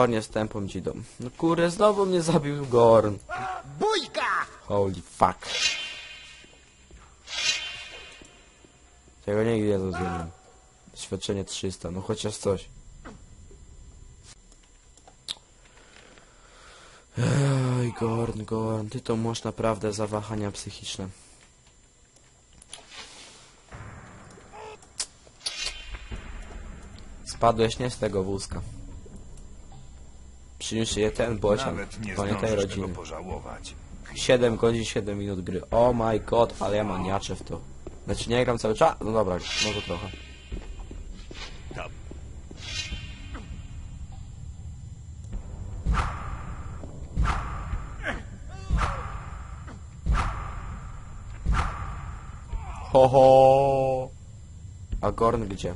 Gorn jest tępą dzidą. No kurde, znowu mnie zabił Gorn. Bójka! Holy fuck. Tego nigdy nie zrozumiem. Doświadczenie 300, no chociaż coś. Ej, Gorn, Gorn, ty to masz naprawdę zawahania psychiczne. Spadłeś nie z tego wózka. Przyniósł je ten bocian, Nawet nie tej zdążysz rodziny. tego pożałować. 7 godzin, 7 minut gry. Oh my god, ale ja maniaczę w to. Znaczy nie gram cały czas? No dobra, może trochę. Ho ho. A Gorn gdzie?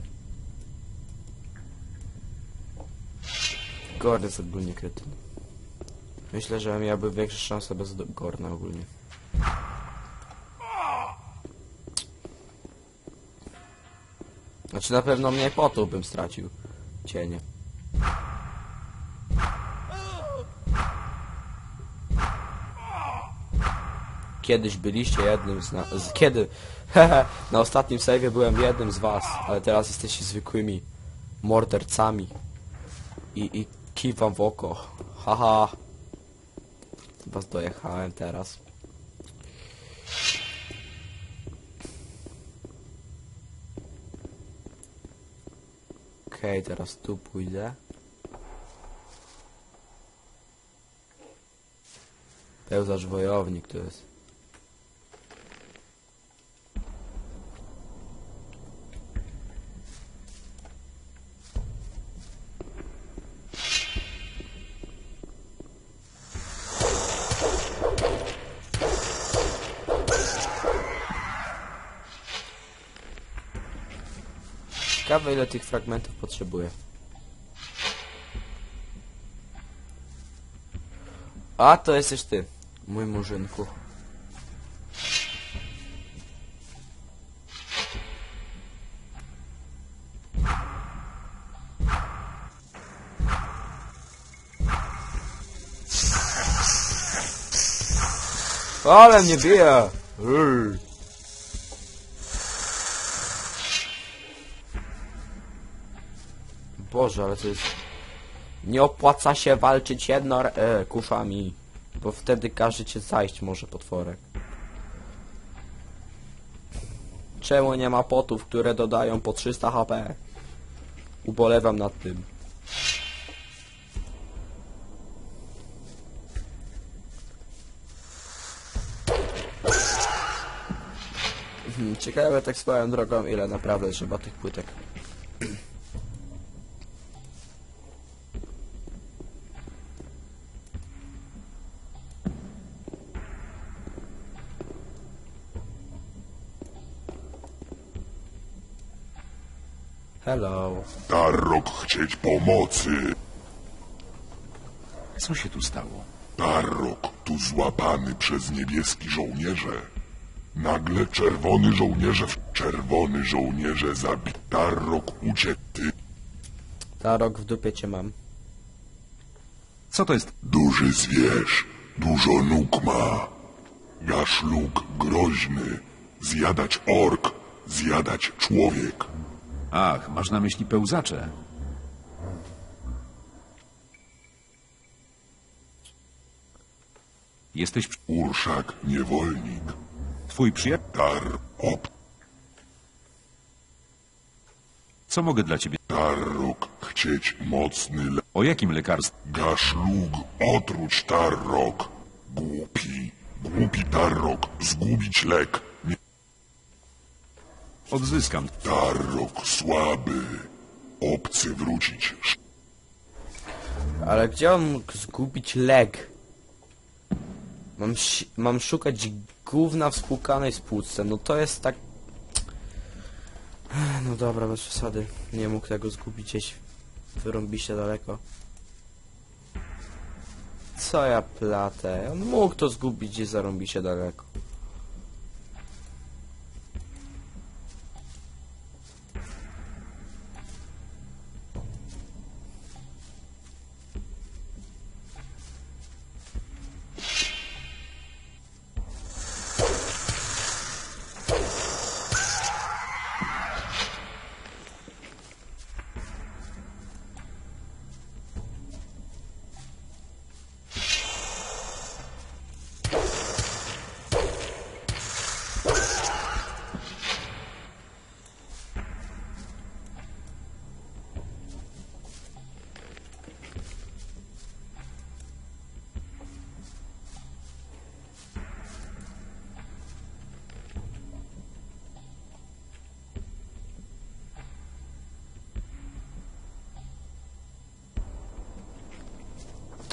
Gorn jest ogólnie kretyn. Myślę, że miałby większe szanse bez Gorna ogólnie. Znaczy na pewno mniej potu bym stracił. Cienie. Kiedyś byliście jednym z nas. Kiedy? Na ostatnim save byłem jednym z was, ale teraz jesteście zwykłymi mordercami. I, i kiwam w oko. Haha. Was dojechałem teraz. Okej, teraz tu pójdę. Pełzacz wojownik to jest. Ciekawe ile tych fragmentów potrzebuję. A to jesteś ty, mój murzynku. Ale mnie bije! Boże, ale to jest... Nie opłaca się walczyć jedno e, kuszami, bo wtedy każe cię zajść może potworek. Czemu nie ma potów, które dodają po 300 HP? Ubolewam nad tym. Hmm, Ciekawe tak swoją drogą, ile naprawdę trzeba tych płytek. Hello. Tarrok chcieć pomocy. Co się tu stało? Tarrok tu złapany przez niebieski żołnierze. Nagle czerwony żołnierze, czerwony żołnierze zabi. Tarrok uciekł. Ty, Tarok w dupie cię mam. Co to jest? duży zwierz, dużo nóg ma. Gaszluk groźny, zjadać ork, zjadać człowiek. Ach, masz na myśli pełzacze. Jesteś... przy- Urszak niewolnik. Twój przyjaciel... Tar, op, Co mogę dla ciebie... Tarrok chcieć mocny le... O jakim lekarstwie? Gaszlug, otruć Tarrok. Głupi, głupi Tarrok, zgubić lek. Odzyskam. Tarrok słaby, obcy wrócić. Ale gdzie on mógł zgubić leg? Mam, si- mam szukać gówna w spłukanej spłuczce. No to jest tak... No dobra, bez przesady. Nie mógł tego zgubić gdzieś wyrąbiście daleko. Co ja platę? On mógł to zgubić gdzieś zarąbiście daleko.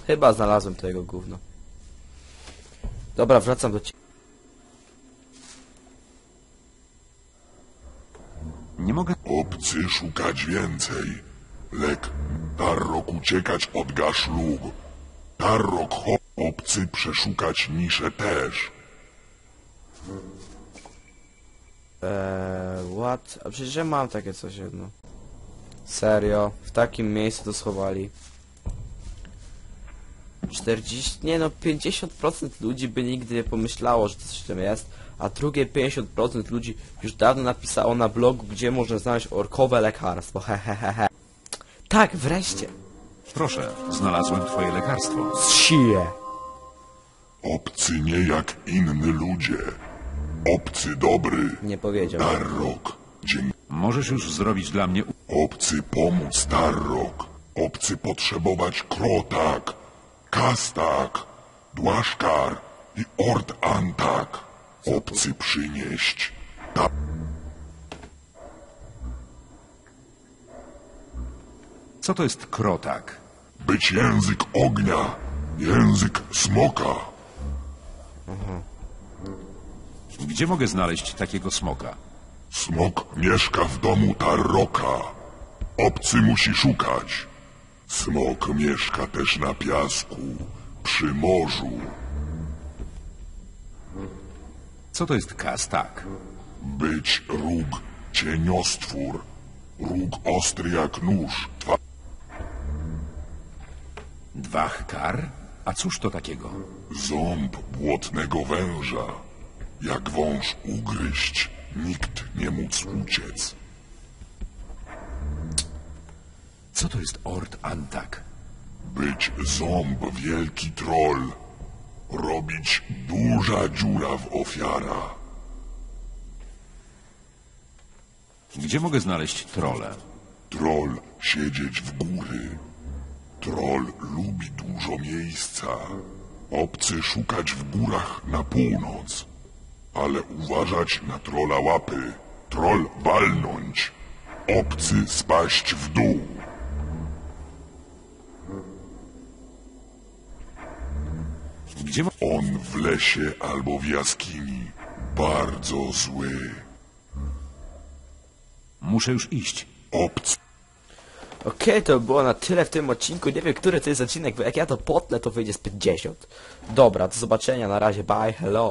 Chyba znalazłem to jego gówno. Dobra, wracam do ciebie. Nie mogę... Obcy szukać więcej. Lek, Tarrok uciekać od gaszlug. Tarrok obcy przeszukać nisze też. Eee, what? A przecież ja mam takie coś jedno. Serio? W takim miejscu to schowali. 40, nie no, 50% ludzi by nigdy nie pomyślało, że coś tam jest, a drugie 50% ludzi już dawno napisało na blogu, gdzie można znaleźć orkowe lekarstwo, hehehehe. Tak, wreszcie! Proszę, znalazłem twoje lekarstwo. Zsije! Obcy nie jak inni ludzie. Obcy dobry. Nie powiedział. Tarrok. Dzień Możesz już zrobić dla mnie... Obcy pomóc Tarrok. Obcy potrzebować Krotak, Kastak, Dłaszkar i Ord Antak. Obcy przynieść. Ta Co to jest krotak? być język ognia, język smoka. Gdzie mogę znaleźć takiego smoka? Smok mieszka w domu Tarroka. Obcy musi szukać. Smok mieszka też na piasku, przy morzu. Co to jest kastak? Być róg cieniostwór. Róg ostry jak nóż. Twa Dwachkar? A cóż to takiego? ząb błotnego węża. Jak wąż ugryźć, nikt nie móc uciec. Co to jest Ord Antak? Być ząb wielki troll. Robić duża dziura w ofiara. Gdzie mogę znaleźć trole? Troll siedzieć w góry. Troll lubi dużo miejsca. Obcy szukać w górach na północ. Ale uważać na trola łapy. Troll walnąć. Obcy spaść w dół. Gdzie. On w lesie albo w jaskini. Bardzo zły. Muszę już iść. Obcy Okej, to było na tyle w tym odcinku. Nie wiem, który to jest odcinek, bo jak ja to potnę, to wyjdzie z 50. Dobra, do zobaczenia, na razie, bye, hello.